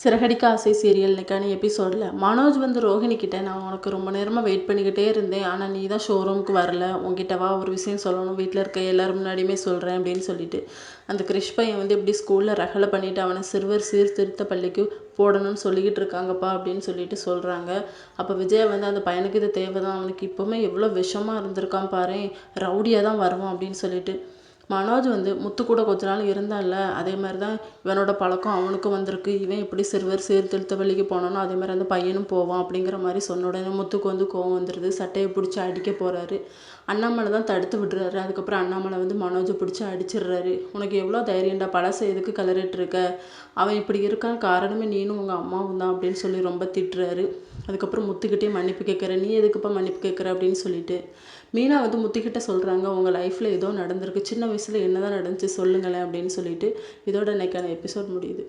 சிறகடிக்க ஆசை சீரியல் இன்னைக்கான எபிசோடில் மனோஜ் வந்து ரோஹிணி நான் உனக்கு ரொம்ப நேரமாக வெயிட் பண்ணிக்கிட்டே இருந்தேன். ஆனால் நீ தான் ஷோரூமுக்கு வரல. உங்ககிட்ட வா ஒரு விஷயம் சொல்லணும். வீட்டில் இருக்க எல்லோரும் முன்னாடியுமே சொல்கிறேன் அப்படின்னு சொல்லிட்டு. அந்த கிறிஷ் பையன் வந்து இப்படி ஸ்கூலில் ரகலை பண்ணிவிட்டு அவனை சிறுவர் சீர்திருத்த பள்ளிக்கு போடணும்னு சொல்லிக்கிட்டு இருக்காங்கப்பா அப்படின்னு சொல்லிட்டு சொல்கிறாங்க அப்போ விஜய் வந்து அந்த பையனுக்கு இது தேவை தான் அவனுக்கு இப்போவுமே எவ்வளோ விஷமாக இருந்திருக்கான் பாரு ரவுடியாக தான் வருவான் அப்படின்னு சொல்லிட்டு. மனோஜ் வந்து முத்து கூட கொஞ்ச நாள் இருந்தான்ல அதே மாதிரி தான் இவனோட பழக்கம் அவனுக்கும் வந்திருக்கு. இவன் எப்படி சிறுவர் சீர்திருத்த வழிக்கு போனானோ அதே மாதிரி அந்த பையனும் போவான் அப்படிங்கிற மாதிரி சொன்ன உடனே முத்துக்கு வந்து கோவம் வந்துடுது சட்டையை பிடிச்சி அடிக்க போகிறாரு அண்ணாமலை தான் தடுத்து விடுறாரு. அதுக்கப்புறம் அண்ணாமலை வந்து மனோஜை பிடிச்சி அடிச்சிடுறாரு. உனக்கு எவ்வளோ தைரியம்டா பழசை எதுக்கு கலரிட்டு இருக்க? அவன் இப்படி இருக்கான் காரணமே நீனும் உங்கள் அம்மாவும் தான் அப்படின்னு சொல்லி ரொம்ப திட்டுறாரு. அதுக்கப்புறம் முத்துக்கிட்டே மன்னிப்பு கேட்குற நீ எதுக்குப்பா மன்னிப்பு கேட்குற? அப்படின்னு சொல்லிட்டு மீனா வந்து முத்துக்கிட்ட சொல்கிறாங்க உங்கள் லைஃப்பில் ஏதோ நடந்திருக்கு. சின்ன வயசில் என்ன தான் நடந்துச்சு சொல்லுங்களேன். அப்படின்னு சொல்லிட்டு இதோட இன்னைக்கான எபிசோட் முடியுது.